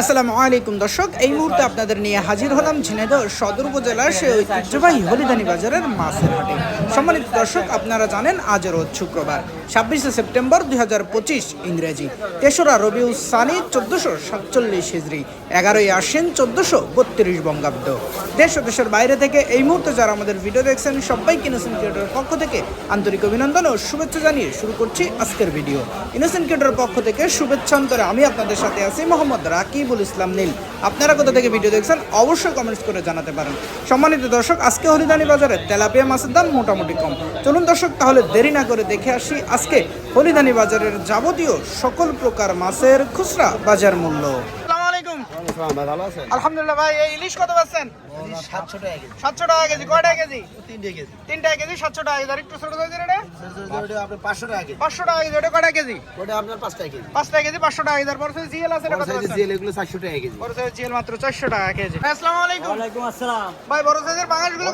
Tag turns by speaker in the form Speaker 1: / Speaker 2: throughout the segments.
Speaker 1: আসসালামু আলাইকুম দর্শক, এই মুহূর্তে আপনাদের নিয়ে হাজির হলাম ঝিনাইদহ সদর উপজেলার সেই ঐতিহ্যবাহী হলিদানি বাজারের মাছের হাটে। সম্মানিত দর্শক, আপনারা জানেন, আজ রোজ শুক্রবার, ছাব্বিশে সেপ্টেম্বর দুই হাজার পঁচিশ ইংরেজি। তেসরা রবিউ সানি, চোদ্দশো সাতচল্লিশ হিজড়ি এগারোই আশ্বিন, চোদ্দশো বত্রিশ বঙ্গাব্দ। দেশ ও দেশের বাইরে থেকে এই মুহূর্তে যারা আমাদের ভিডিও দেখছেন, সবাইকে ইনোসেন্ট ক্রিয়েটরের পক্ষ থেকে আন্তরিক অভিনন্দন ও শুভেচ্ছা জানিয়ে শুরু করছি আজকের ভিডিও। ইনোসেন্ট ক্রিয়েটরের পক্ষ থেকে শুভেচ্ছা অন্তরে আমি আপনাদের সাথে আছি মোহাম্মদ রাকিবুল ইসলাম নীল। আপনারা কোথা থেকে ভিডিও দেখছেন অবশ্যই কমেন্টস করে জানাতে পারেন। সম্মানিত দর্শক, আজকে হরিদানি বাজারে তেলাপিয়া মাছের দাম মোটামুটি কম। চলুন দর্শক, তাহলে দেরি না করে দেখে আসি আজকে হরিদানি বাজারের যাবতীয় সকল প্রকার মাছের খুচরা বাজার মূল্য। আসসালামু
Speaker 2: ভালো
Speaker 1: আলহামদুলিল্লাহ ভাই এই ইলিশ কত পাচ্ছেন?
Speaker 2: সাতশো টাকা কেজি।
Speaker 1: সাতশো টাকা কেজি কয় কেজি?
Speaker 2: তিনটে কেজি।
Speaker 1: সাতশো টাকা কেজি। আর একটু ছোট সাইজের এটা?
Speaker 2: পাঁচশো টাকা কেজি।
Speaker 1: পাঁচশো টাকা কেজি ওটা কয় টাকা কেজি?
Speaker 2: ওটা আপনার পাঁচ টাকা কেজি।
Speaker 1: পাঁচ টাকা কেজি পাঁচশো টাকা কেজি। বড় সাইজ জিএল আছে কত
Speaker 2: সাইজের জিএল এগুলো চারশো টাকা কেজি।
Speaker 1: বড় সাইজের জিএল মাত্র চারশো টাকা কেজি। আসসালামু আলাইকুম।
Speaker 3: ওয়ালাইকুম আসসালাম।
Speaker 1: ভাই বড় সাইজের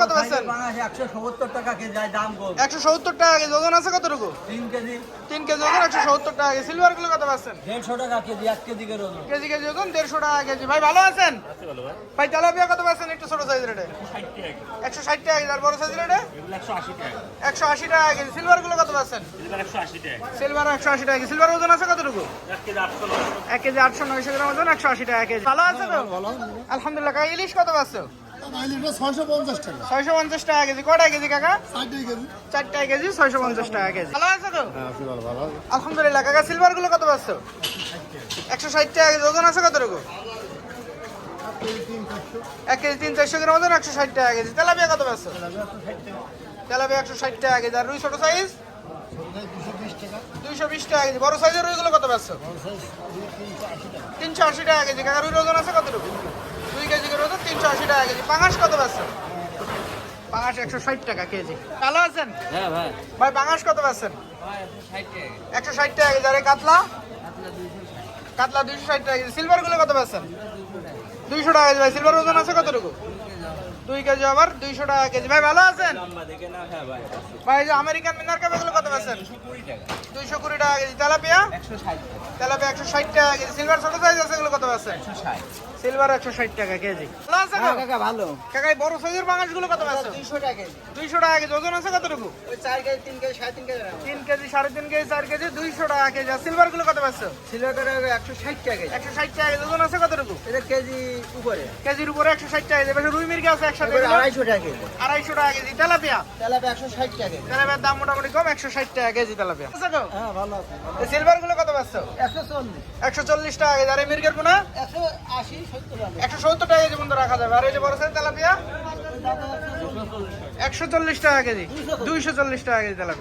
Speaker 1: কত পাচ্ছেন?
Speaker 3: একশো সত্তর টাকা কেজি দাম কম।
Speaker 1: একশো সত্তর টাকা কেজি ওজন আছে কতটুকু?
Speaker 3: তিন কেজি।
Speaker 1: তিন কেজি ওজন একশো সত্তর টাকা কেজি। সিলভারগুলো কত পাচ্ছেন?
Speaker 3: দেড়শো টাকা কেজি এক কেজি করে ওজন।
Speaker 1: কেজি কেজি ওজন দেড়শো টাকা কেজি। ভাই ভালো আছেন ভাই তেলাপিয়া কত পাচ্ছেন একটু ছোট সাইজের এটা একশো ষাট টাকা আর বড় সাইজের এটা একশো আশি টাকা কেজি সিলভারগুলো কত পাচ্ছেন সিলভার একশো আশি টাকা সিলভার ওজন আছে কতটুকু এক কেজি আটশো নয়শো গ্রাম ওজন একশো আশি টাকা কেজি ভালো আছে তো আলহামদুলিল্লাহ কাকা ইলিশ কত পাচ্ছ
Speaker 4: ছয়শো পঞ্চাশ টাকা
Speaker 1: ছয়শো পঞ্চাশ টাকা কেজি কটা কেজি কাকা
Speaker 4: ষাট কেজি
Speaker 1: চার টাকা কেজি ছয়শো পঞ্চাশ টাকা কেজি ভালো আছে তো
Speaker 4: ভালো ভালো
Speaker 1: আলহামদুলিল্লাহ কাকা সিলভারগুলো কত পাচ্ছ একশো ষাট টাকা কেজি ওজন আছে কতটুকু এক কেজি তিন চারশো গ্রাম ওজন একশো ষাট টাকা কেজি। তেলাপিয়া কত পাচ্ছ তেলাপিয়া একশো ষাট টাকা কেজি। আর রুই ছোট সাইজ দুইশো বিশ টাকা কেজি। বড় সাইজের রুইগুলো কত পাচ্ছ তিনশো আশি টাকা কেজি। কাকা রুইর ওজন আছে কতটুকু? দুই কেজি করে ওজন তিনশো আশি টাকা কেজি। পাঙাশ কত পাচ্ছ পাঙাশ একশো ষাট টাকা কেজি। ভালো আছেন?
Speaker 3: হ্যাঁ ভাই।
Speaker 1: ভাই পাঙাশ কত পাচ্ছেন একশো ষাট টাকা কেজি। আর কাতলা? কাতলা দুইশো ষাট টাকা কেজি। সিলভারগুলো কত পাচ্ছেন? দুইশো টাকা কেজি ভাই সিলভার ওজন আছে কতটুকু? দুই কেজি আবার দুইশো টাকা কেজি। ভাই, ভালো আছেন?
Speaker 3: ভাই
Speaker 1: আমেরিকান মিনার কাপ এগুলো কত পাচ্ছেন? দুইশো কুড়ি টাকা কেজি। তেলাপিয়া? তেলাপিয়া একশো ষাট টাকা কেজি। সিলভার ছোট সাইজ আছে, এগুলো কত পাচ্ছেন? সিলভার একশো ষাট টাকা কেজি। আছে
Speaker 3: কাকা ভালো।
Speaker 1: কাকা এই বড় সাইজের বাঙাশগুলো কত পাচ্ছেন
Speaker 3: দুইশো টাকা কেজি।
Speaker 1: দুইশো টাকা কেজি ওজন আছে কতটুকু?
Speaker 3: ওই চার কেজি তিন কেজি সাড়ে তিন কেজি।
Speaker 1: তিন কেজি সাড়ে তিন কেজি চার কেজি দুইশো টাকা কেজি। আর সিলভারগুলো কত পাচ্ছ?
Speaker 3: সিলেটের একশো ষাট টাকা কেজি।
Speaker 1: একশো ষাট টাকা কেজি ওজন আছে কতটুকু?
Speaker 3: এটা কেজি উপরে।
Speaker 1: কেজির উপরে একশো ষাট টাকা কেজি। রুই মির্গি আছে একসাথে
Speaker 3: এবার
Speaker 1: এগুলো?
Speaker 3: আড়াইশো টাকা কেজি।
Speaker 1: আড়াইশো টাকা কেজি। তেলাপিয়া?
Speaker 3: তেলাপি একশো ষাট টাকা কেজি।
Speaker 1: তেলাপিয়ার দাম মোটামুটি কম একশো ষাট টাকা কেজি তেলাপিয়া। আছে
Speaker 3: হ্যাঁ ভালো আছে।
Speaker 1: সিলভারগুলো কত
Speaker 3: একশো চল্লিশ।
Speaker 1: টাকা আর এই মির্গের কোনা একশো সত্তর টাকা কেজি। পর্যন্ত রাখা যাবে। আর এই যে বড় সাইজ তেলাপিয়া? একশো চল্লিশ টাকা কেজি। দুইশো চল্লিশ টাকা কেজি তেলাপিয়া।